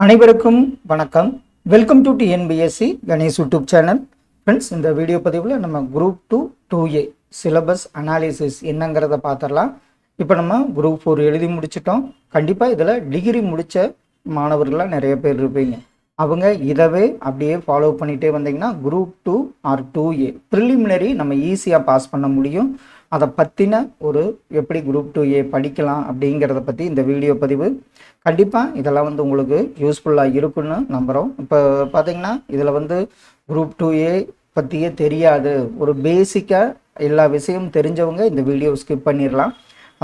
அனைவருக்கும் வணக்கம். Welcome to TNPSC Ganesh YouTube channel friends இந்த வீடியோ பதிவில் நம்ம group two two A syllabus analysis என்னங்கிறத பார்த்துடலாம் இப்போ நம்ம குரூப் ஃபோர் எழுதி முடிச்சிட்டோம். கண்டிப்பாக இதில் டிகிரி முடித்த மாணவர்கள்லாம் நிறைய பேர் இருப்பீங்க. அவங்க இதவே அப்படியே ஃபாலோ பண்ணிகிட்டே வந்தீங்கன்னா group two or two A preliminary நம்ம ஈஸியாக பாஸ் பண்ண முடியும். அதை பற்றின ஒரு எப்படி குரூப் டூ ஏ படிக்கலாம் அப்படிங்கிறத பற்றி இந்த வீடியோ பதிவு. கண்டிப்பாக இதெல்லாம் வந்து உங்களுக்கு யூஸ்ஃபுல்லாக இருக்குன்னு நம்புகிறோம் இப்போ பார்த்தீங்கன்னா இதில் வந்து குரூப் டூ ஏ பற்றியே தெரியாது. ஒரு பேசிக்காக எல்லா விஷயமும் தெரிஞ்சவங்க இந்த வீடியோ ஸ்கிப் பண்ணிடலாம்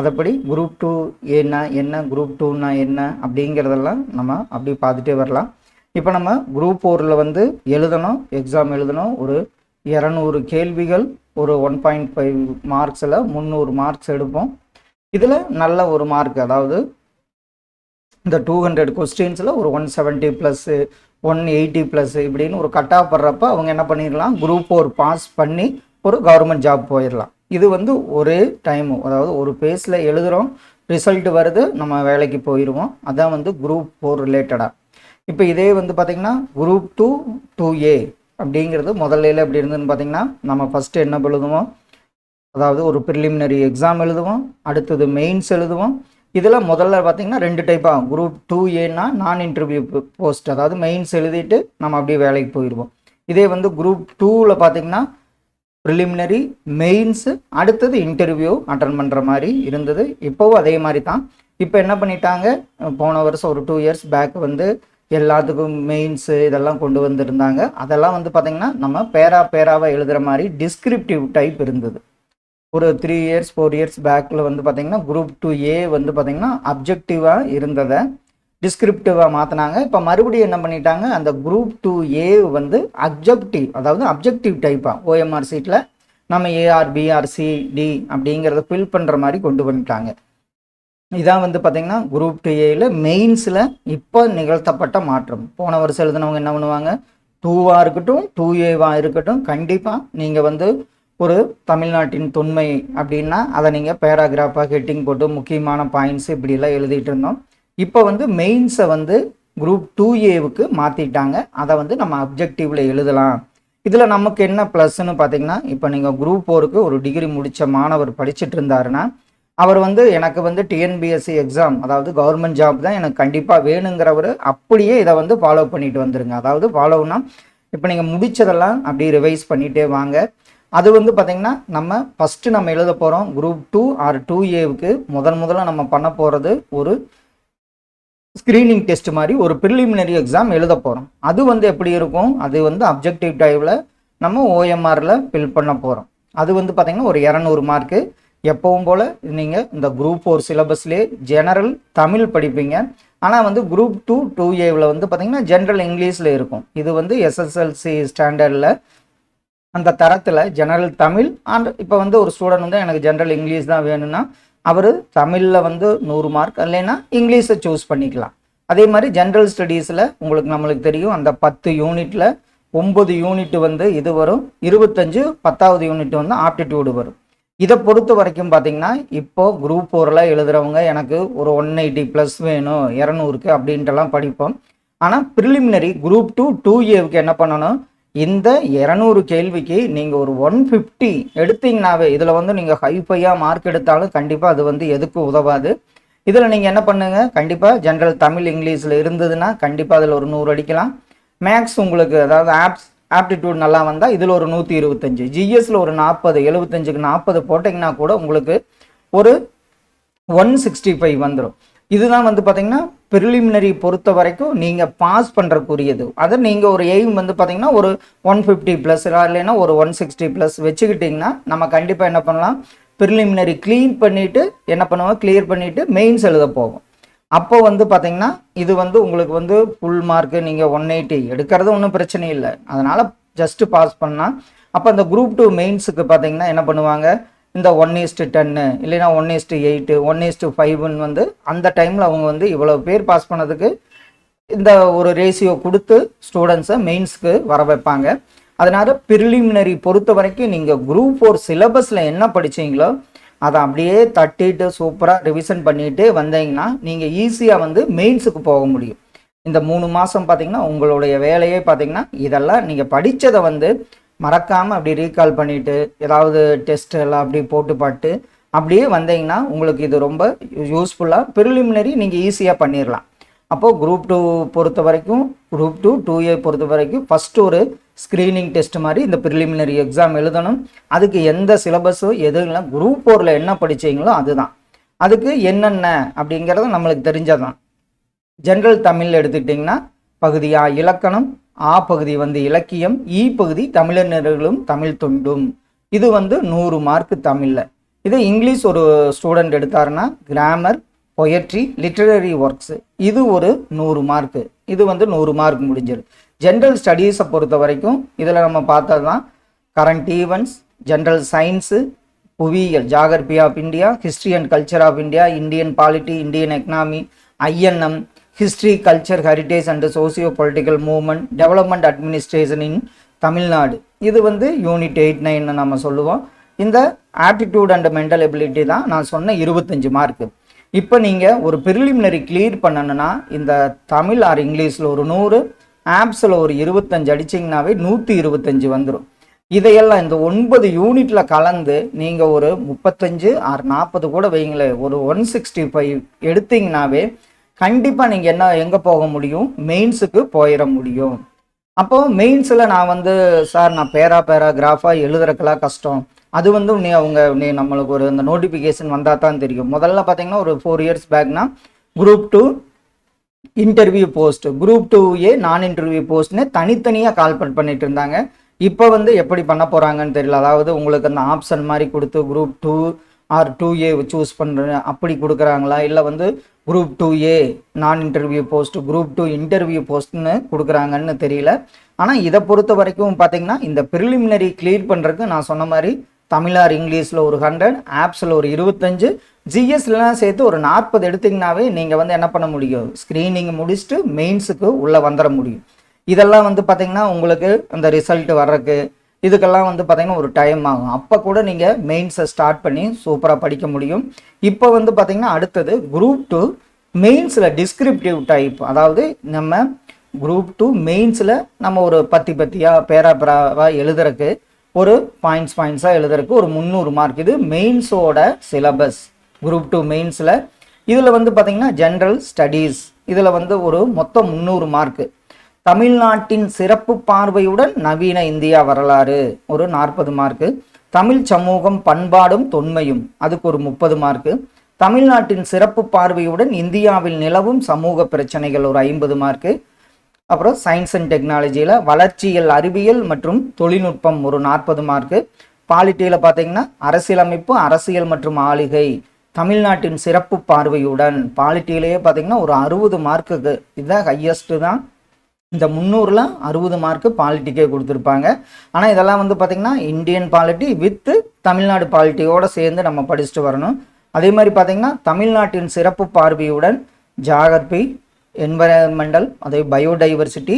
அதைப்படி குரூப் டூ ஏன்னா என்ன குரூப் டூன்னா என்ன அப்படிங்கிறதெல்லாம் நம்ம அப்படி பார்த்துட்டே வரலாம். இப்போ நம்ம குரூப் ஃபோரில் வந்து எழுதணும் எக்ஸாம் எழுதணும். ஒரு இரநூறு கேள்விகள் ஒரு ஒன் பாயிண்ட் ஃபைவ் மார்க்ஸில் முந்நூறு மார்க்ஸ் எடுப்போம். இதில் நல்ல ஒரு மார்க் அதாவது இந்த டூ ஹண்ட்ரட் கொஸ்டின்ஸில் ஒரு one seventy plus one eighty plus இப்படின்னு ஒரு கட் ஆஃப் அவங்க என்ன பண்ணிடலாம் குரூப் ஃபோர் பாஸ் பண்ணி ஒரு கவர்மெண்ட் ஜாப் போயிடலாம் இது வந்து ஒரே டைமு அதாவது ஒரு பேஸில் எழுதுகிறோம் ரிசல்ட் வருது நம்ம வேலைக்கு போயிடுவோம் அதான் வந்து குரூப் ஃபோர் ரிலேட்டடாக இப்போ இதே வந்து பார்த்திங்கன்னா குரூப் டூ டூ ஏ அப்படிங்கிறது முதல்ல எப்படி இருந்ததுன்னு பார்த்தீங்கன்னா நம்ம ஃபஸ்ட்டு என்ன எழுதுவோம்? அதாவது ஒரு ப்ரிலிமினரி எக்ஸாம் எழுதுவோம். அடுத்தது மெயின்ஸ் எழுதுவோம். இதில் முதல்ல பார்த்தீங்கன்னா ரெண்டு டைப்பாக குரூப் டூ ஏன்னா நான் இன்டர்வியூ போஸ்ட் அதாவது மெயின்ஸ் எழுதிட்டு நம்ம அப்படியே வேலைக்கு போயிடுவோம். இதே வந்து குரூப் டூவில் பார்த்தீங்கன்னா ப்ரிலிமினரி மெயின்ஸு அடுத்தது இன்டர்வியூ அட்டன் பண்ணுற மாதிரி இருந்தது. இப்போவும் அதே மாதிரி தான். இப்போ என்ன பண்ணிட்டாங்க? போன வருஷம் ஒரு டூ இயர்ஸ் பேக் வந்து எல்லாத்துக்கும் மெயின்ஸு இதெல்லாம் கொண்டு வந்திருந்தாங்க. அதெல்லாம் வந்து பார்த்திங்கன்னா நம்ம பேரா பேராவாக எழுதுகிற மாதிரி டிஸ்கிரிப்டிவ் டைப் இருந்தது. ஒரு த்ரீ இயர்ஸ் ஃபோர் இயர்ஸ் பேக்கில் வந்து பார்த்திங்கன்னா குரூப் டூ ஏ வந்து பார்த்திங்கன்னா அப்ஜெக்டிவாக இருந்ததை டிஸ்கிரிப்டிவாக மாற்றினாங்க இப்போ மறுபடியும் என்ன பண்ணிட்டாங்க? அந்த குரூப் டூ ஏ வந்து அப்ஜெக்டிவ் அதாவது அப்ஜெக்டிவ் டைப்பாக ஓஎம்ஆர் சீட்டில் நம்ம ஏஆர் பிஆர் டி அப்படிங்கிறத ஃபில் பண்ணுற மாதிரி கொண்டு வந்துட்டாங்க. இதான் வந்து பார்த்திங்கன்னா குரூப் டூ ஏயில் மெயின்ஸில் இப்போ நிகழ்த்தப்பட்ட மாற்றம். போன வருஷம் எழுதினவங்க என்ன பண்ணுவாங்க? டூவாக இருக்கட்டும் டூ ஏவாக இருக்கட்டும் கண்டிப்பாக நீங்கள் வந்து ஒரு தமிழ்நாட்டின் தொன்மை அப்படின்னா அதை நீங்கள் பேராகிராஃபாக ஹெட்டிங் போட்டு முக்கியமான பாயிண்ட்ஸ் இப்படிலாம் எழுதிட்டு இருந்தோம். இப்போ வந்து மெயின்ஸை வந்து குரூப் டூ ஏவுக்கு மாற்றிட்டாங்க அதை வந்து நம்ம அப்ஜெக்டிவில் எழுதலாம். இதில் நமக்கு என்ன ப்ளஸ்ன்னு பார்த்தீங்கன்னா இப்போ நீங்கள் குரூப் ஃபோருக்கு ஒரு டிகிரி முடித்த மாணவர் படிச்சுட்டு இருந்தாருன்னா அவர் வந்து எனக்கு வந்து டிஎன்பிஎஸ்சி எக்ஸாம் அதாவது கவர்மெண்ட் ஜாப் தான் எனக்கு கண்டிப்பாக வேணுங்கிறவர் அப்படியே இதை வந்து ஃபாலோ பண்ணிட்டு வந்துருங்க. அதாவது ஃபாலோனா இப்போ நீங்கள் முடிச்சதெல்லாம் அப்படி ரிவைஸ் பண்ணிகிட்டே வாங்க. அது வந்து பார்த்திங்கன்னா நம்ம ஃபஸ்ட்டு நம்ம எழுத போகிறோம் குரூப் டூ ஆர் டூ ஏவுக்கு முதன் முதல்ல நம்ம பண்ண போகிறது ஒரு ஸ்க்ரீனிங் டெஸ்ட் மாதிரி ஒரு ப்ரிலிமினரி எக்ஸாம் எழுத போகிறோம் அது வந்து எப்படி இருக்கும்? அது வந்து அப்ஜெக்டிவ் டைவில் நம்ம ஓஎம்ஆரில் ஃபில் பண்ண போகிறோம் அது வந்து பார்த்திங்கன்னா ஒரு இரநூறு மார்க்கு எப்பவும் போல் நீங்கள் இந்த குரூப் ஃபோர் சிலபஸ்லேயே ஜெனரல் தமிழ் படிப்பீங்க. ஆனால் வந்து குரூப் டூ டூ ஏவில் வந்து பார்த்திங்கன்னா ஜென்ரல் இங்கிலீஷில் இருக்கும். இது வந்து எஸ்எஸ்எல்சி ஸ்டாண்டர்டில் அந்த தரத்தில் ஜெனரல் தமிழ் அண்ட் இப்போ வந்து ஒரு ஸ்டூடெண்ட் வந்து எனக்கு ஜென்ரல் இங்கிலீஷ் தான் வேணும்னா அவர் தமிழில் வந்து நூறு மார்க் இல்லைன்னா இங்கிலீஷை சூஸ் பண்ணிக்கலாம். அதே மாதிரி ஜென்ரல் ஸ்டடீஸில் உங்களுக்கு நம்மளுக்கு தெரியும் அந்த பத்து யூனிட்டில் ஒம்பது யூனிட் வந்து இது வரும். இருபத்தஞ்சு பத்தாவது யூனிட் வந்து ஆப்டிடியூடு வரும். இதை பொறுத்த வரைக்கும் பார்த்தீங்கன்னா இப்போ குரூப் ஃபோரில் எழுதுகிறவங்க எனக்கு ஒரு ஒன் எயிட்டி ப்ளஸ் வேணும் இரநூறுக்கு அப்படின்ட்டுலாம் படிப்போம். ஆனால் ப்ரிலிமினரி குரூப் டூ டூ ஏவுக்கு என்ன பண்ணணும்? இந்த இரநூறு கேள்விக்கு நீங்கள் ஒரு ஒன் ஃபிஃப்டி எடுத்தீங்கனாவே இதில் வந்து நீங்கள் ஹைஃபையாக மார்க் எடுத்தாலும் கண்டிப்பாக அது வந்து எதுக்கும் உதவாது. இதில் நீங்கள் என்ன பண்ணுங்க? கண்டிப்பாக ஜென்ரல் தமிழ் இங்கிலீஷில் இருந்ததுன்னா கண்டிப்பாக அதில் ஒரு நூறு அடிக்கலாம். மேக்ஸ் உங்களுக்கு அதாவது ஆப்ஸ் ஆப்டிடியூட் நல்லா வந்தால் இதில் ஒரு நூற்றி இருபத்தஞ்சு. ஜிஎஸ்ல ஒரு நாற்பது எழுபத்தஞ்சுக்கு நாற்பது போட்டிங்கன்னா கூட உங்களுக்கு ஒரு ஒன் சிக்ஸ்டி ஃபைவ் வந்துடும் இதுதான் வந்து பார்த்தீங்கன்னா ப்ரிலிமினரி பொறுத்த வரைக்கும் நீங்கள் பாஸ் பண்ணுறக்குரியது அதை நீங்கள் ஒரு எய்ம் வந்து பார்த்தீங்கன்னா ஒரு ஒன் ஃபிஃப்டி ப்ளஸ் இல்லைன்னா ஒரு ஒன் சிக்ஸ்டி ப்ளஸ் வச்சுக்கிட்டிங்கன்னா நம்ம கண்டிப்பாக என்ன பண்ணலாம்? ப்ரிலிமினரி க்ளீன் பண்ணிவிட்டு என்ன பண்ணுவோம்? கிளியர் பண்ணிவிட்டு மெயின்ஸ் எழுத போவோம். அப்போ வந்து பார்த்தீங்கன்னா இது வந்து உங்களுக்கு வந்து ஃபுல் மார்க்கு நீங்கள் ஒன் எயிட்டி எடுக்கிறது ஒன்றும் பிரச்சனை இல்லை. அதனால் ஜஸ்ட்டு பாஸ் பண்ணால் அப்போ அந்த குரூப் டூ மெயின்ஸுக்கு பார்த்தீங்கன்னா என்ன பண்ணுவாங்க? இந்த ஒன் ஈஸ்ட்டு டென்னு இல்லைன்னா one is to eight one is to ஃபைவ்னு வந்து அந்த டைமில் அவங்க வந்து இவ்வளோ பேர் பாஸ் பண்ணதுக்கு இந்த ஒரு ரேஷியோ கொடுத்து ஸ்டூடெண்ட்ஸை மெயின்ஸ்க்கு வர வைப்பாங்க. அதனால் ப்ரிலிமினரி பொறுத்த வரைக்கும் நீங்கள் குரூப் ஃபோர் சிலபஸில் என்ன படிச்சீங்களோ அதை அப்படியே தட்டிட்டு சூப்பராக ரிவிஷன் பண்ணிட்டு வந்தீங்கன்னா நீங்கள் ஈஸியாக வந்து மெயின்ஸுக்கு போக முடியும். இந்த மூணு மாதம் பார்த்தீங்கன்னா உங்களுடைய வேலையே பார்த்தீங்கன்னா இதெல்லாம் நீங்கள் படித்ததை வந்து மறக்காமல் அப்படி ரீகால் பண்ணிவிட்டு ஏதாவது டெஸ்ட் எல்லாம் அப்படி போட்டு பாட்டு அப்படியே வந்தீங்கன்னா உங்களுக்கு இது ரொம்ப யூஸ்ஃபுல்லாக ப்ரிலிமினரி நீங்கள் ஈஸியாக பண்ணிடலாம் அப்போது குரூப் டூ பொறுத்த வரைக்கும் குரூப் டூ டூ ஏ பொறுத்த வரைக்கும் ஃபஸ்ட்டு ஒரு ஸ்க்ரீனிங் டெஸ்ட் மாதிரி இந்த ப்ரிலிமினரி எக்ஸாம் எழுதணும். அதுக்கு எந்த சிலபஸோ எதுவும் குரூப் ஃபோரில் என்ன படிச்சீங்களோ அதுதான். அதுக்கு என்னென்ன அப்படிங்கிறது நம்மளுக்கு தெரிஞ்சதான் ஜென்ரல் தமிழ் எடுத்துக்கிட்டிங்கன்னா பகுதியா இலக்கணம் ஆ பகுதி வந்து இலக்கியம் ஈ பகுதி தமிழறிஞர்களும் தமிழ் தொண்டும். இது வந்து நூறு மார்க் தமிழில். இதே இங்கிலீஷ் ஒரு ஸ்டூடெண்ட் எடுத்தாருன்னா கிராமர் பொயட்ரி லிட்ரரி ஒர்க்ஸ் இது ஒரு நூறு மார்க்கு இது வந்து நூறு மார்க் முடிஞ்சிடும் ஜென்ரல் ஸ்டடீஸை பொறுத்த வரைக்கும் இதில் நம்ம பார்த்தது தான் கரண்ட் ஈவெண்ட்ஸ் ஜென்ரல் சயின்ஸு புவியியல் geography of India history and culture of India Indian polity Indian economy INM history culture heritage and socio political movement development administration in Tamil Nadu இது வந்து யூனிட் எயிட் நைன் நம்ம சொல்லுவோம். இந்த aptitude and mental ability தான் நான் சொன்ன இருபத்தஞ்சு mark இப்போ நீங்கள் ஒரு ப்ரிலிமினரி கிளியர் பண்ணணுன்னா இந்த தமிழ் ஆர் இங்கிலீஷில் ஒரு நூறு ஆப்ஸில் ஒரு இருபத்தஞ்சு அடிச்சிங்கனாவே நூற்றி இருபத்தஞ்சு வந்துடும் இதையெல்லாம் இந்த ஒன்பது யூனிட்ல கலந்து நீங்கள் ஒரு முப்பத்தஞ்சு ஆர் நாற்பது கூட வைங்களேன் ஒரு ஒன் சிக்ஸ்டி ஃபைவ் எடுத்தீங்கனாவே கண்டிப்பாக நீங்கள் என்ன எங்கே போக முடியும்? மெயின்ஸுக்கு போயிட முடியும். அப்போ மெயின்ஸில் நான் வந்து சார் நான் பேரா பேரா கிராஃபாக எழுதுறக்கெல்லாம் கஷ்டம். அது வந்து நீ அவங்க நீ நம்மளுக்கு ஒரு இந்த நோட்டிஃபிகேஷன் வந்தால் தான் தெரியும். முதல்ல பார்த்தீங்கன்னா ஒரு four years பேக்னா group two interview post group two A non interview போஸ்ட்னு தனித்தனியாக கால் பண்ணிட்டு இருந்தாங்க. இப்போ வந்து எப்படி பண்ண போகிறாங்கன்னு தெரியல. அதாவது உங்களுக்கு அந்த ஆப்ஷன் மாதிரி கொடுத்து group two or two A choose பண்ணுற அப்படி கொடுக்குறாங்களா? இல்லை வந்து group two A non interview post group two interview போஸ்ட்னு கொடுக்குறாங்கன்னு தெரியல. ஆனால் இதை பொறுத்த வரைக்கும் பார்த்தீங்கன்னா இந்த ப்ரிலிமினரி கிளியர் பண்ணுறதுக்கு நான் சொன்ன மாதிரி தமிழார் இங்கிலீஷில் ஒரு ஹண்ட்ரட் ஆப்ஸில் ஒரு இருபத்தஞ்சு ஜிஎஸ்லாம் சேர்த்து ஒரு நாற்பது எடுத்திங்கனாவே நீங்கள் வந்து என்ன பண்ண முடியும்? ஸ்க்ரீனிங் முடிச்சுட்டு மெயின்ஸுக்கு உள்ளே வந்துட முடியும். இதெல்லாம் வந்து பார்த்திங்கன்னா உங்களுக்கு அந்த ரிசல்ட் வர்றதுக்கு இதுக்கெல்லாம் வந்து பார்த்திங்கன்னா ஒரு டைம் ஆகும். அப்போ கூட நீங்கள் மெயின்ஸை ஸ்டார்ட் பண்ணி சூப்பராக படிக்க முடியும். இப்போ வந்து பார்த்திங்கன்னா அடுத்தது குரூப் டூ மெயின்ஸில் டிஸ்கிரிப்டிவ் டைப் அதாவது நம்ம குரூப் டூ மெயின்ஸில் நம்ம ஒரு பத்தி பத்தியாக பேரா பேராவாக எழுதுறதுக்கு ஒரு பாயிண்ட்ஸ் பாயிண்ட்ஸாக எழுதுறதுக்கு ஒரு முந்நூறு மார்க் இது மெயின்ஸோட சிலபஸ் குரூப் டூ மெயின்ஸில் இதில் வந்து பார்த்தீங்கன்னா ஜென்ரல் ஸ்டடீஸ் இதில் வந்து ஒரு மொத்தம் முந்நூறு மார்க்கு தமிழ்நாட்டின் சிறப்பு பார்வையுடன் நவீன இந்தியா வரலாறு. ஒரு நாற்பது மார்க்கு தமிழ் சமூகம் பண்பாடும் தொன்மையும். அதுக்கு ஒரு முப்பது மார்க்கு தமிழ்நாட்டின் சிறப்பு பார்வையுடன் இந்தியாவில் நிலவும் சமூக பிரச்சனைகள் ஒரு ஐம்பது மார்க்கு அப்புறம் சயின்ஸ் அண்ட் டெக்னாலஜியில் வளர்ச்சியல் அறிவியல் மற்றும் தொழில்நுட்பம் ஒரு நாற்பது மார்க்கு பாலிட்டியில் பார்த்தீங்கன்னா அரசியலமைப்பு அரசியல் மற்றும் ஆளிகை தமிழ்நாட்டின் சிறப்பு பார்வையுடன் பாலிட்டியிலேயே பார்த்தீங்கன்னா ஒரு அறுபது மார்க்குக்கு இதுதான் ஹையஸ்ட்டு தான். இந்த முந்நூறில் அறுபது மார்க்கு பாலிட்டிக்கே கொடுத்துருப்பாங்க. ஆனால் இதெல்லாம் வந்து பார்த்திங்கன்னா இந்தியன் பாலிட்டி வித்து தமிழ்நாடு பாலிட்டியோடு சேர்ந்து நம்ம படிச்சுட்டு வரணும். அதே மாதிரி பார்த்திங்கன்னா தமிழ்நாட்டின் சிறப்பு பார்வையுடன் ஜாகிரபி என்வரன்மெண்டல் அதே பயோடைவர்சிட்டி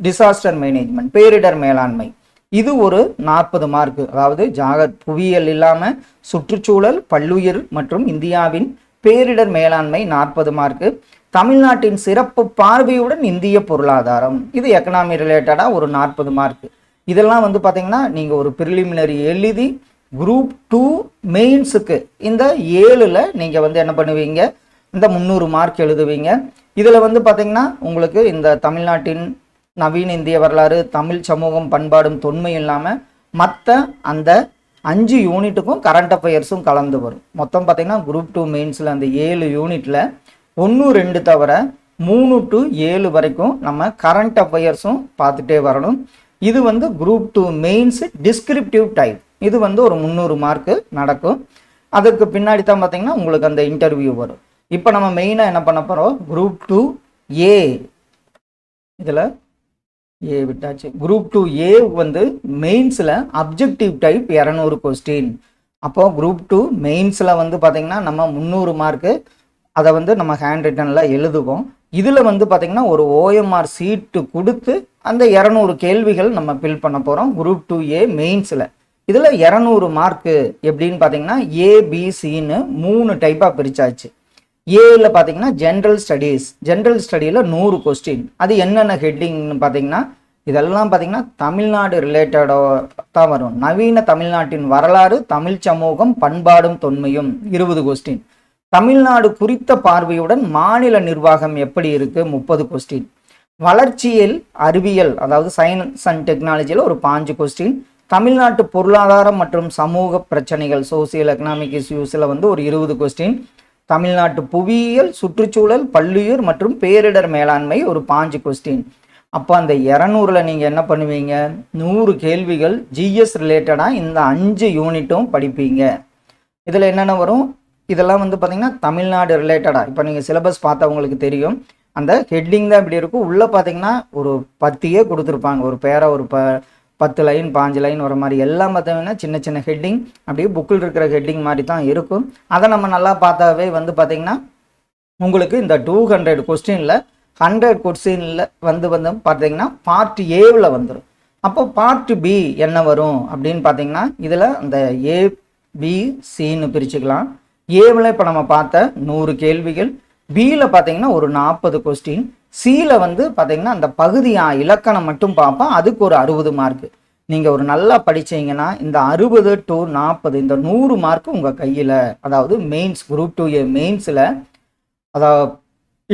டிசாஸ்டர் மேனேஜ்மெண்ட் பேரிடர் மேலாண்மை. இது ஒரு நாற்பது மார்க்கு அதாவது ஜாக புவியியல் இல்லாமல் சுற்றுச்சூழல் பல்லுயிர் மற்றும் இந்தியாவின் பேரிடர் மேலாண்மை நாற்பது மார்க்கு தமிழ்நாட்டின் சிறப்பு பார்வையுடன் இந்திய பொருளாதாரம். இது எக்கனாமி ரிலேட்டடாக ஒரு நாற்பது மார்க் இதெல்லாம் வந்து பார்த்தீங்கன்னா நீங்கள் ஒரு ப்ரிலிமினரி எழுதி குரூப் டூ மெயின்ஸுக்கு இந்த ஏழில் நீங்கள் வந்து என்ன பண்ணுவீங்க? இந்த முந்நூறு மார்க் எழுதுவீங்க. இதில் வந்து பார்த்தீங்கன்னா உங்களுக்கு இந்த தமிழ்நாட்டின் நவீன இந்திய வரலாறு தமிழ் சமூகம் பண்பாடும் தொன்மை இல்லாமல் மற்ற அந்த அஞ்சு யூனிட்டுக்கும் கரண்ட் அஃபேர்ஸும் கலந்து வரும். மொத்தம் பார்த்தீங்கன்னா குரூப் டூ மெயின்ஸில் அந்த ஏழு யூனிட்டில் ஒன்று ரெண்டு தவிர மூணு டு ஏழு வரைக்கும் நம்ம கரண்ட் அஃபயர்ஸும் பார்த்துட்டே வரணும். இது வந்து group two mains descriptive type இது வந்து ஒரு முந்நூறு மார்க்கு நடக்கும். அதுக்கு பின்னாடி தான் பார்த்தீங்கன்னா உங்களுக்கு அந்த இன்டர்வியூ வரும். இப்போ நம்ம மெயினாக என்ன பண்ண போகிறோம் குரூப் டூ ஏ இதில் ஏ விட்டாச்சு. குரூப் டூ ஏ வந்து மெயின்ஸில் அப்ஜெக்டிவ் டைப் இரநூறு கொஸ்டின் அப்போ குரூப் டூ மெயின்ஸில் வந்து பார்த்தீங்கன்னா நம்ம முந்நூறு மார்க்கு அதை வந்து நம்ம ஹேண்ட் ரிட்டனில் எழுதுவோம். இதில் வந்து பார்த்திங்கன்னா ஒரு ஓஎம்ஆர் சீட்டு கொடுத்து அந்த இரநூறு கேள்விகள் நம்ம ஃபில் பண்ண போகிறோம் குரூப் டூ ஏ மெயின்ஸில் இதில் இரநூறு மார்க்கு எப்படின்னு பார்த்தீங்கன்னா ஏபிசின்னு மூணு டைப்பாக பிரிச்சாச்சு. ஏல பார்த்தீங்கன்னா ஜென்ரல் ஸ்டடீஸ் ஜென்ரல் ஸ்டடியில் நூறு கொஸ்டின் அது என்னென்ன ஹெட்டிங்னு பார்த்தீங்கன்னா இதெல்லாம் பார்த்தீங்கன்னா தமிழ்நாடு ரிலேட்டடாக தான் வரும். நவீன தமிழ்நாட்டின் வரலாறு தமிழ் சமூகம் பண்பாடும் தொன்மையும். இருபது கொஸ்டின் தமிழ்நாடு குறித்த பார்வையுடன் மாநில நிர்வாகம் எப்படி இருக்குது முப்பது கொஸ்டின் வளர்ச்சியில் அறிவியல் அதாவது சயின்ஸ் அண்ட் டெக்னாலஜியில் ஒரு பாஞ்சு கொஸ்டின் தமிழ்நாட்டு பொருளாதாரம் மற்றும் சமூக பிரச்சனைகள் சோசியல் எக்கனாமிக் இஷ்யூஸில் வந்து ஒரு இருபது கொஸ்டின் தமிழ்நாட்டு புவியியல் சுற்றுச்சூழல் பல்லுயிர் மற்றும் பேரிடர் மேலாண்மை ஒரு பாஞ்சு கொஸ்டின் அப்போ அந்த இரநூறுல நீங்கள் என்ன பண்ணுவீங்க? நூறு கேள்விகள் ஜிஎஸ் ரிலேட்டடாக இந்த அஞ்சு யூனிட்டும் படிப்பீங்க. இதில் என்னென்ன வரும்? இதெல்லாம் வந்து பார்த்திங்கன்னா தமிழ்நாடு ரிலேட்டடாக இப்போ நீங்கள் சிலபஸ் பார்த்தவங்களுக்கு தெரியும். அந்த ஹெட்டிங் தான் இப்படி இருக்கும். உள்ளே பார்த்தீங்கன்னா ஒரு பத்தியே கொடுத்துருப்பாங்க. ஒரு பேரை ஒரு ப பத்து லைன் பாஞ்சு லைன் வர மாதிரி எல்லாம் பார்த்தீங்கன்னா சின்ன சின்ன ஹெட்டிங் அப்படியே புக்கில் இருக்கிற ஹெட்டிங் மாதிரி தான் இருக்கும். அதை நம்ம நல்லா பார்த்தாவே வந்து பார்த்தீங்கன்னா உங்களுக்கு இந்த டூ ஹண்ட்ரட் கொஸ்டினில் ஹண்ட்ரட் கொஸ்டினில் வந்து வந்து பார்த்தீங்கன்னா பார்ட் ஏவில் வந்துடும் அப்போ பார்ட் பி என்ன வரும் அப்படின்னு பார்த்தீங்கன்னா இதில் அந்த ஏ பி சின்னு பிரிச்சுக்கலாம். ஏவில் இப்போ நம்ம பார்த்த நூறு கேள்விகள் பியில் பார்த்தீங்கன்னா ஒரு நாற்பது கொஸ்டின் சியில் வந்து பார்த்தீங்கன்னா அந்த பகுதியா இலக்கணம் மட்டும் பார்ப்போம் அதுக்கு ஒரு அறுபது மார்க்கு நீங்கள் ஒரு நல்லா படித்தீங்கன்னா இந்த அறுபது டு நாற்பது இந்த நூறு மார்க் உங்கள் கையில். அதாவது மெயின்ஸ் குரூப் டூ ஏ மெயின்ஸில் அதாவது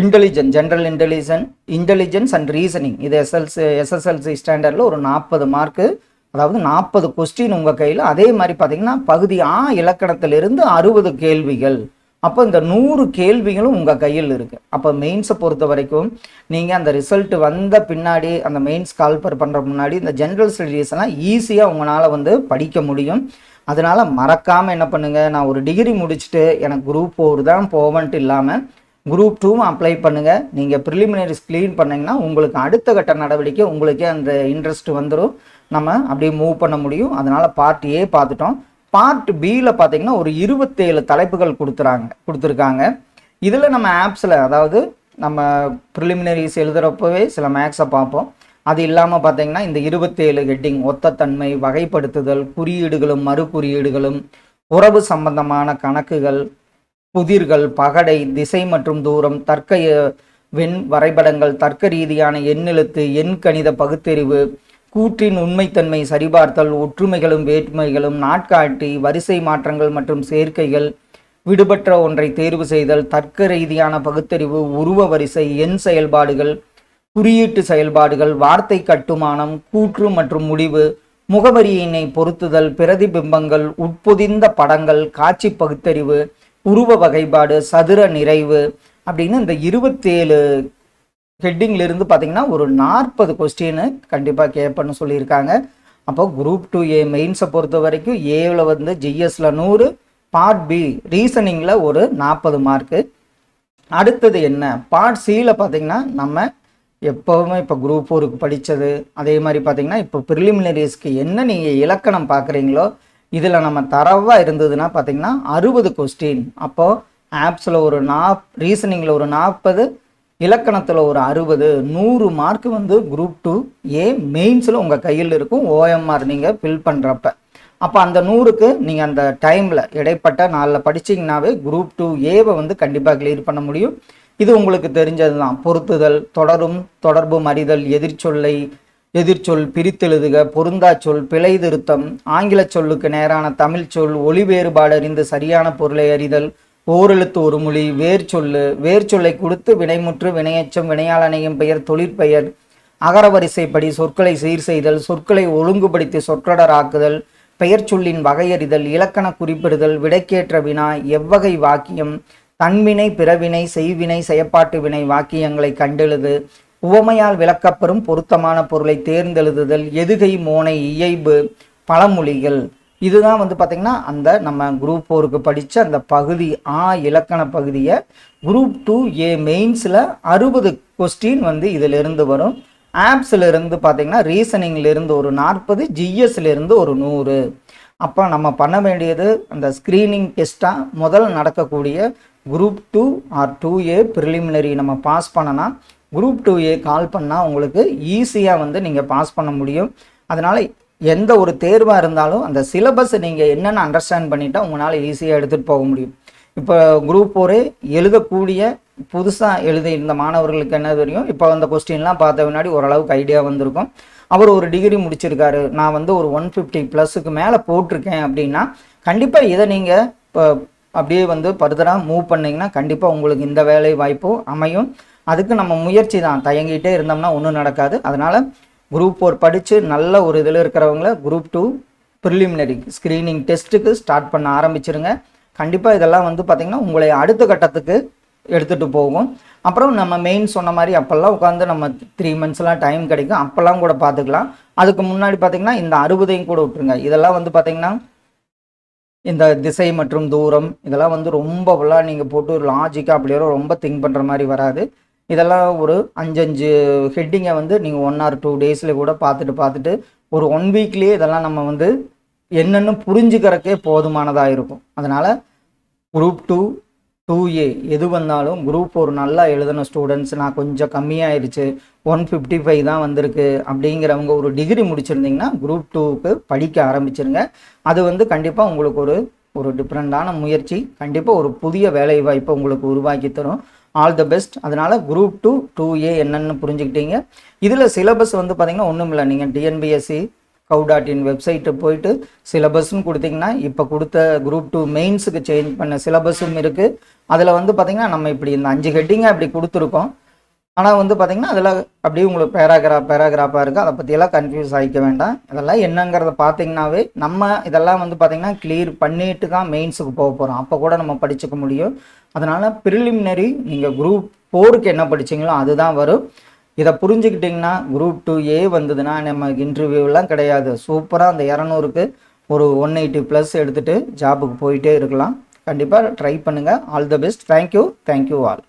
intelligence general intelligence intelligence and reasoning இது எஸ்எல்சி எஸ்எஸ்எல்சி ஸ்டாண்டர்டில் ஒரு நாற்பது மார்க்கு அதாவது நாற்பது கொஸ்டின் உங்கள் கையில். அதே மாதிரி பார்த்தீங்கன்னா பகுதி ஆ இலக்கணத்திலிருந்து அறுபது கேள்விகள். அப்போ இந்த நூறு கேள்விகளும் உங்கள் கையில் இருக்குது அப்போ மெயின்ஸை பொறுத்த வரைக்கும் நீங்கள் அந்த ரிசல்ட் வந்த பின்னாடி அந்த மெயின்ஸ் கால்பர் பண்ணுற முன்னாடி இந்த ஜென்ரல் ஸ்டடீஸ் எல்லாம் ஈஸியாக உங்களால் வந்து படிக்க முடியும். அதனால் மறக்காமல் என்ன பண்ணுங்கள் நான் ஒரு டிகிரி முடிச்சுட்டு எனக்கு குரூப் ஃபோர் தான் போவன்ட்டு இல்லாமல் குரூப் டூவும் அப்ளை பண்ணுங்கள் நீங்கள் ப்ரிலிமினரிஸ் க்ளீன் பண்ணிங்கன்னா உங்களுக்கு அடுத்த கட்ட நடவடிக்கை உங்களுக்கே அந்த இன்ட்ரெஸ்ட் வந்துடும் நம்ம அப்படியே மூவ் பண்ண முடியும். அதனால் பார்ட் ஏ பார்த்துட்டோம். பார்ட் பியில் பார்த்தீங்கன்னா ஒரு இருபத்தேழு தலைப்புகள் கொடுத்துறாங்க கொடுத்துருக்காங்க. இதில் நம்ம ஆப்ஸில் அதாவது நம்ம ப்ரிலிமினரிஸ் எழுதுகிறப்பவே சில மேக்ஸை பார்ப்போம். அது இல்லாமல் பார்த்தீங்கன்னா இந்த இருபத்தேழு ஹெட்டிங் ஒத்தத்தன்மை வகைப்படுத்துதல் குறியீடுகளும் மறு குறியீடுகளும் உறவு சம்பந்தமான கணக்குகள் புதிர்கள் பகடை திசை மற்றும் தூரம் தர்க்க வெண் வரைபடங்கள் தர்க்க ரீதியான எண்ணெழுத்து எண் கணித பகுத்தறிவு கூற்றின் உண்மைத்தன்மை சரிபார்த்தல் ஒற்றுமைகளும் வேற்றுமைகளும் நாட்காட்டி வரிசை மாற்றங்கள் மற்றும் சேர்க்கைகள் விடுபட்ட ஒன்றை தேர்வு செய்தல் தர்க்க ரீதியான பகுத்தறிவு உருவ வரிசை எண் செயல்பாடுகள் குறியீட்டு செயல்பாடுகள் வார்த்தை கட்டுமானம் கூற்று மற்றும் முடிவு முகவரியினை பொருத்துதல் பிரதிபிம்பங்கள் உட்பொதிந்த படங்கள் காட்சி பகுத்தறிவு உருவ வகைப்பாடு சதுர நிறைவு அப்படின்னு இந்த இருபத்தேழு ஹெட்டிங்ல இருந்து பார்த்தீங்கன்னா ஒரு நாற்பது கொஸ்டின் கண்டிப்பாக கேட்பேன்னு சொல்லியிருக்காங்க. அப்போ குரூப் டூ ஏ மெயின்ஸை பொறுத்த வரைக்கும் ஏவில் வந்து ஜிஎஸ்ல நூறு பார்ட் பி ரீசனிங்கில் ஒரு நாற்பது மார்க்கு அடுத்தது என்ன? பார்ட் சியில் பார்த்தீங்கன்னா நம்ம எப்போவுமே இப்போ குரூப் ஃபோருக்கு படித்தது அதே மாதிரி பார்த்தீங்கன்னா இப்போ ப்ரிலிமினரிஸ்க்கு என்ன நீங்கள் இலக்கணம் பார்க்குறீங்களோ இதில் நம்ம தரவாக இருந்ததுன்னா பார்த்தீங்கன்னா அறுபது கொஸ்டின் அப்போது ஆப்ஸில் ஒரு நாப் ரீசனிங்கில் ஒரு நாற்பது இலக்கணத்தில் ஒரு அறுபது நூறு மார்க் வந்து குரூப் டூ ஏ மெயின்ஸில் உங்கள் கையில் இருக்கும் ஓஎம்ஆர் நீங்கள் ஃபில் பண்ணுறப்ப அப்போ அந்த நூறுக்கு நீங்கள் அந்த டைமில் இடைப்பட்ட நாளில் படிச்சீங்கன்னாவே குரூப் டூ ஏவை வந்து கண்டிப்பாக கிளியர் பண்ண முடியும். இது உங்களுக்கு தெரிஞ்சது தான் பொருத்துதல் தொடரும் தொடர்பும் அறிதல் எதிர்ச்சொல்லை எதிர்ச்சொல் பிரித்தெழுதுக பொருந்தாச்சொல் பிழை திருத்தம் ஆங்கில சொல்லுக்கு நேரான தமிழ் சொல் ஒளி வேறுபாடு அறிந்து சரியான பொருளை அறிதல் ஓரெழுத்து ஒரு மொழி வேர்ச்சொல்லு வேர்ச்சொல்லை கொடுத்து வினைமுற்று வினையச்சம் வினையாளனையும் பெயர் தொழிற்பெயர் அகரவரிசைப்படி சொற்களை சீர் செய்தல் சொற்களை ஒழுங்குபடுத்தி சொற்றொடராக்குதல் பெயர் சொல்லின் வகையறிதல் இலக்கண குறிப்பிடுதல் விடைக்கேற்ற வினா எவ்வகை வாக்கியம் தன்வினை பிறவினை செய்வினை செயற்பாட்டு வினை வாக்கியங்களை கண்டெழுது. உவமையால் விளக்கப்பெறும் பொருத்தமான பொருளை தேர்ந்தெழுதுதல் எதுகை மோனை இயைபு பழமொழிகள். இதுதான் வந்து பார்த்திங்கன்னா அந்த நம்ம குரூப் ஃபோருக்கு படித்த அந்த பகுதி ஆ இலக்கண பகுதியை குரூப் டூ ஏ மெயின்ஸில் அறுபது கொஸ்டின் வந்து இதிலிருந்து வரும். ஆப்ஸ்லேருந்து பார்த்திங்கன்னா பார்த்தீங்கன்னா ஒரு நாற்பது ஜிஎஸ்லேருந்து ஒரு நூறு. அப்போ நம்ம பண்ண வேண்டியது அந்த ஸ்க்ரீனிங் டெஸ்ட்டாக முதல் நடக்கக்கூடிய group two or two A preliminary நம்ம பாஸ் பண்ணனா குரூப் டூ ஏ கால் பண்ணால் உங்களுக்கு ஈஸியாக வந்து நீங்கள் பாஸ் பண்ண முடியும். அதனால் எந்த ஒரு தேர்வாக இருந்தாலும் அந்த சிலபஸ் நீங்கள் என்னென்ன அண்டர்ஸ்டாண்ட் பண்ணிட்டா உங்களால் ஈஸியாக எடுத்துகிட்டு போக முடியும். இப்போ குரூப் ஒரு எழுதக்கூடிய புதுசாக எழுதியிருந்த மாணவர்களுக்கு என்ன தெரியும்? இப்போ அந்த கொஸ்டின்லாம் பார்த்த முன்னாடி ஓரளவுக்கு ஐடியா வந்திருக்கும். அவர் ஒரு டிகிரி முடிச்சிருக்காரு. நான் வந்து ஒரு ஒன் ஃபிஃப்டி ப்ளஸுக்கு மேலே போட்டிருக்கேன் அப்படின்னா கண்டிப்பாக இதை நீங்கள் இப்போ அப்படியே வந்து ஃபர்தராக மூவ் பண்ணிங்கன்னா கண்டிப்பாக உங்களுக்கு இந்த வேலை வாய்ப்பும் அமையும். அதுக்கு நம்ம முயற்சி தான். தயங்கிட்டே இருந்தோம்னா ஒன்றும் நடக்காது. அதனால் குரூப் ஃபோர் படித்து நல்ல ஒரு இதில் இருக்கிறவங்கள குரூப் டூ ப்ரிலிமினரி ஸ்க்ரீனிங் டெஸ்ட்டுக்கு ஸ்டார்ட் பண்ண ஆரம்பிச்சிருங்க. கண்டிப்பாக இதெல்லாம் வந்து பார்த்திங்கன்னா உங்களை அடுத்த கட்டத்துக்கு எடுத்துகிட்டு போகும். அப்புறம் நம்ம மெயின் சொன்ன மாதிரி அப்போல்லாம் உட்காந்து நம்ம த்ரீ மந்த்ஸ்லாம் டைம் கிடைக்கும். அப்போல்லாம் கூட பார்த்துக்கலாம் அதுக்கு முன்னாடி பார்த்திங்கன்னா இந்த அறுபதையும் கூட விட்டுருங்க. இதெல்லாம் வந்து பார்த்திங்கன்னா இந்த திசை மற்றும் தூரம் இதெல்லாம் வந்து ரொம்பலாம் நீங்கள் போட்டு லாஜிக்காக அப்படியோ ரொம்ப திங்க் பண்ணுற மாதிரி வராது. இதெல்லாம் ஒரு அஞ்சஞ்சு ஹெட்டிங்கை வந்து நீங்கள் ஒன் ஆர் டூ டேஸில் கூட பார்த்துட்டு பார்த்துட்டு ஒரு ஒன் வீக்லேயே இதெல்லாம் நம்ம வந்து என்னென்னு புரிஞ்சுக்கிறக்கே போதுமானதாக இருக்கும். அதனால் குரூப் டூ டூ ஏ எது வந்தாலும் குரூப் ஒரு நல்லா எழுதின ஸ்டூடெண்ட்ஸ் நான் கொஞ்சம் கம்மியாயிருச்சு ஒன் ஃபிஃப்டி ஃபைவ் தான் வந்திருக்கு அப்படிங்கிறவங்க ஒரு டிகிரி முடிச்சிருந்தீங்கன்னா குரூப் டூவுக்கு படிக்க ஆரம்பிச்சிருங்க. அது வந்து கண்டிப்பாக உங்களுக்கு ஒரு ஒரு டிஃப்ரெண்ட்டான முயற்சி கண்டிப்பாக ஒரு புதிய வேலை வாய்ப்பை உங்களுக்கு உருவாக்கி தரும். ஆல் த பெஸ்ட் அதனால் குரூப் டூ டூ ஏ என்னென்னு புரிஞ்சுக்கிட்டீங்க. இதில் சிலபஸ் வந்து பார்த்திங்கன்னா ஒன்றும் இல்லை நீங்கள் TNPSC gov dot in website போயிட்டு சிலபஸ்ன்னு கொடுத்தீங்கன்னா இப்போ கொடுத்த குரூப் டூ மெயின்ஸுக்கு சேஞ்ச் பண்ண சிலபஸும் இருக்குது அதில் வந்து பார்த்திங்கன்னா நம்ம இப்படி இந்த அஞ்சு ஹெட்டிங்காக இப்படி கொடுத்துருக்கோம். ஆனால் வந்து பார்த்திங்கன்னா அதில் அப்படியே உங்களுக்கு பேராகிராஃப் பேராகிராஃபாக இருக்குது அதை பற்றியெல்லாம் கன்ஃபியூஸ் ஆகிக்க வேண்டாம். இதெல்லாம் என்னங்கிறத பார்த்தீங்கன்னாவே நம்ம இதெல்லாம் வந்து பார்த்திங்கன்னா கிளியர் பண்ணிட்டு தான் மெயின்ஸுக்கு போக போகிறோம் அப்போ கூட நம்ம படிச்சுக்க முடியும். அதனால் ப்ரிலிமினரி நீங்கள் குரூப் ஃபோருக்கு என்ன படிச்சீங்களோ அதுதான் வரும். இதை புரிஞ்சுக்கிட்டிங்கன்னா குரூப் டூ ஏ வந்ததுன்னா நம்ம இன்டர்வியூலாம் கிடையாது. சூப்பராக அந்த இரநூறுக்கு ஒரு ஒன் எயிட்டி ப்ளஸ் எடுத்துகிட்டு ஜாபுக்கு போயிட்டே இருக்கலாம். கண்டிப்பாக ட்ரை பண்ணுங்கள் all the best thank you thank you all